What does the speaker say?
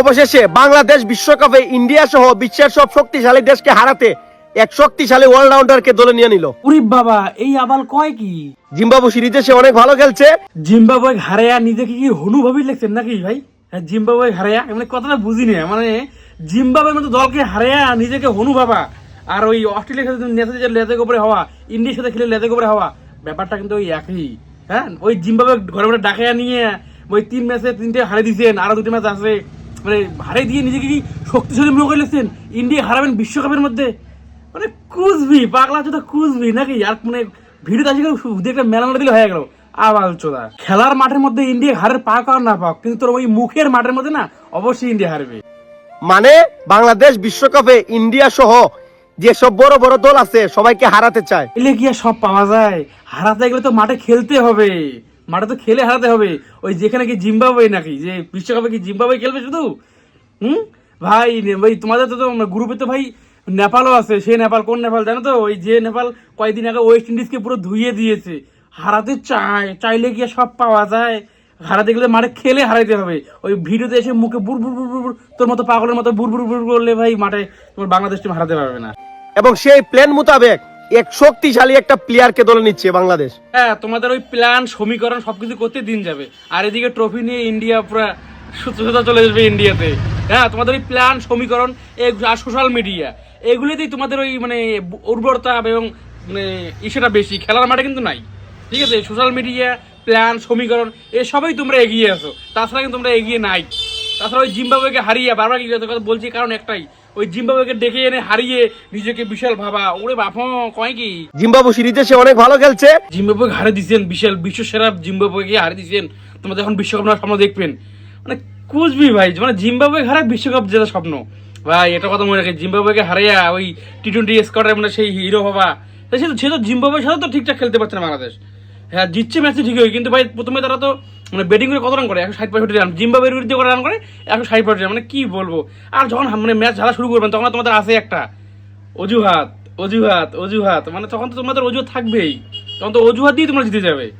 অবশেষে বাংলাদেশ বিশ্বকাপে ইন্ডিয়া সহ বিশ্বের সব শক্তিশালী দেশকে হারাতে এক শক্তিশালী অলরাউন্ডারকে দলে নিয়ে নিল। উরি বাবা এই আবাল কয় কি? জিম্বাবু সিরিজে সে অনেক ভালো খেলছে। জিম্বাবুয়ে হারায়া নিজেকে কি হনুভাবি লিখছেন নাকি ভাই? হ্যাঁ জিম্বাবুয়ে হারায়া মানে কথাটা বুঝি না। মানে জিম্বাবুয়ের মতো দলকে হারায়া নিজেকে হনু বাবা আর ওই অস্ট্রেলিয়ার সাথে নেতা যে লেজে গোবরে হওয়া ইন্ডিয়ার সাথে খেলে লেজে গোবরে হওয়া ব্যাপারটা কিন্তু ওই একই। হ্যাঁ ওই জিম্বাবুয়ে ঘরে ঘরে ডাকাইয়া নিয়ে ওই তিন ম্যাচে তিনটে হারিয়ে দিয়েছেন আরও দুটি ম্যাচ আছে। মানে হারিয়ে দিয়ে নিজেকে কি শক্তিশালী মনে করে লিখছেন ইন্ডিয়া হারাবেন বিশ্বকাপের মধ্যে? মানে কুচবি পাগলা চোদা কুচবি নাকি? আর মানে ভিডিও আসি গেল একটা মেলা দিলে হয়ে গেল। আবাল চোদা। খেলার মাঠের মধ্যে ইন্ডিয়া হারের পাক আর না পাক কিন্তু তোর ওই মুখের মাঠের মধ্যে না অবশ্যই ইন্ডিয়া হারবে। মানে বাংলাদেশ বিশ্বকাপে ইন্ডিয়া সহ যেসব বড় বড় দল আছে সবাইকে হারাতে চায়। এলে কি সব পাওয়া যায়? হারাতে গেলে তো মাঠে খেলতে হবে। মাঠে তো খেলে হারাতে হবে। ওই যেখানে কি জিম্বাবুয়ে নাকি? যে বিশ্বকাপে কি জিম্বাবুয়ে খেলবে শুধু? হুম? ভাই ভাই, তোমাদের তো গ্রুপে তো ভাই নেপালও আছে। সেই নেপাল, কোন নেপাল জানো তো? ওই যে নেপাল কয়েকদিন আগে ওয়েস্ট ইন্ডিজকে পুরো ধুইয়ে দিয়েছে। হারাতে চায়, চাইলে কি সব পাওয়া যায়? হারাতে গেলে মাঠে খেলে হারাইতে হবে। ওই ভিডিওতে এসে মুখে বুর বুর বুর বুর তোর মতো পাগলের মতো বুর বুর বুর করলে ভাই মাঠে তোমার বাংলাদেশ টিম হারাতে পারবে না। এবং সেই প্ল্যান মোতাবেক এক শক্তিশালী একটা প্লেয়ারকে দলে নিচ্ছে বাংলাদেশ। হ্যাঁ তোমাদের ওই প্ল্যান সমীকরণ সবকিছু করতে দিন যাবে। আর এদিকে ট্রফি নিয়ে ইন্ডিয়া পুরো সুস্থতা চলে আসবে ইন্ডিয়াতে হ্যাঁ তোমাদের ওই প্ল্যান সমীকরণ আর সোশ্যাল মিডিয়া এগুলিতেই তোমাদের ওই মানে উর্বরতা এবং মানে ইসেটা বেশি। খেলার মাঠে কিন্তু নাই। ঠিক আছে? সোশ্যাল মিডিয়া প্ল্যান সমীকরণ, এসবই তোমরা এগিয়ে আছো। তাছাড়া কিন্তু তোমরা এগিয়ে নাই। তাছাড়া ওই জিম্বাবুয়েকে হারিয়ে বারবার কি কথা বলছি কারণ একটাই ওই জিম্বাবুয়েকে ডেকে এনে হারিয়ে নিজেকে বিশাল ভাবা। ওরে বাপ কয় কি? জিম্বাবু সিরিজে সে অনেক ভালো খেলছে। জিম্বাবুয়ে হারে দিয়েছেন বিশাল বিশ্ব সেরা জিম্বাবুয়েকে হারে দিয়েছেন। তোমরা যখন বিশ্বকাপ নেওয়ার স্বপ্ন দেখবেন মানে কুচবি ভাই মানে জিম্বাবুয়ে হারে বিশ্বকাপ জেতার স্বপ্ন। ভাই এটা কথা মনে রাখে জিম্বাবুয়েকে হারিয়া ওই টি টোয়েন্টি স্কোয়াডের মানে সেই হিরো তা সে তো সে তো জিম্বাবুয়ের সাথে তো ঠিকঠাক খেলতে পারছে না বাংলাদেশ। হ্যাঁ জিতছে ম্যাচে ঠিকই কিন্তু ভাই প্রথমে তারা তো মানে ব্যাটিং করে কত রান করে? একশো ষাট পঁয়ষট্টি রান জিম্বাবের বিরুদ্ধে কত রান করে, একশো ষাট পঁয়ষট্টি মানে কি বলব? আর যখন মানে ম্যাচ খেলা শুরু করবেন তখন তোমাদের আছে একটা, অজুহাত অজুহাত অজুহাত। মানে তখন তো তোমাদের অজুহাত থাকবেই। তখন তো অজুহাত দিয়েই তোমরা জিতে যাবে।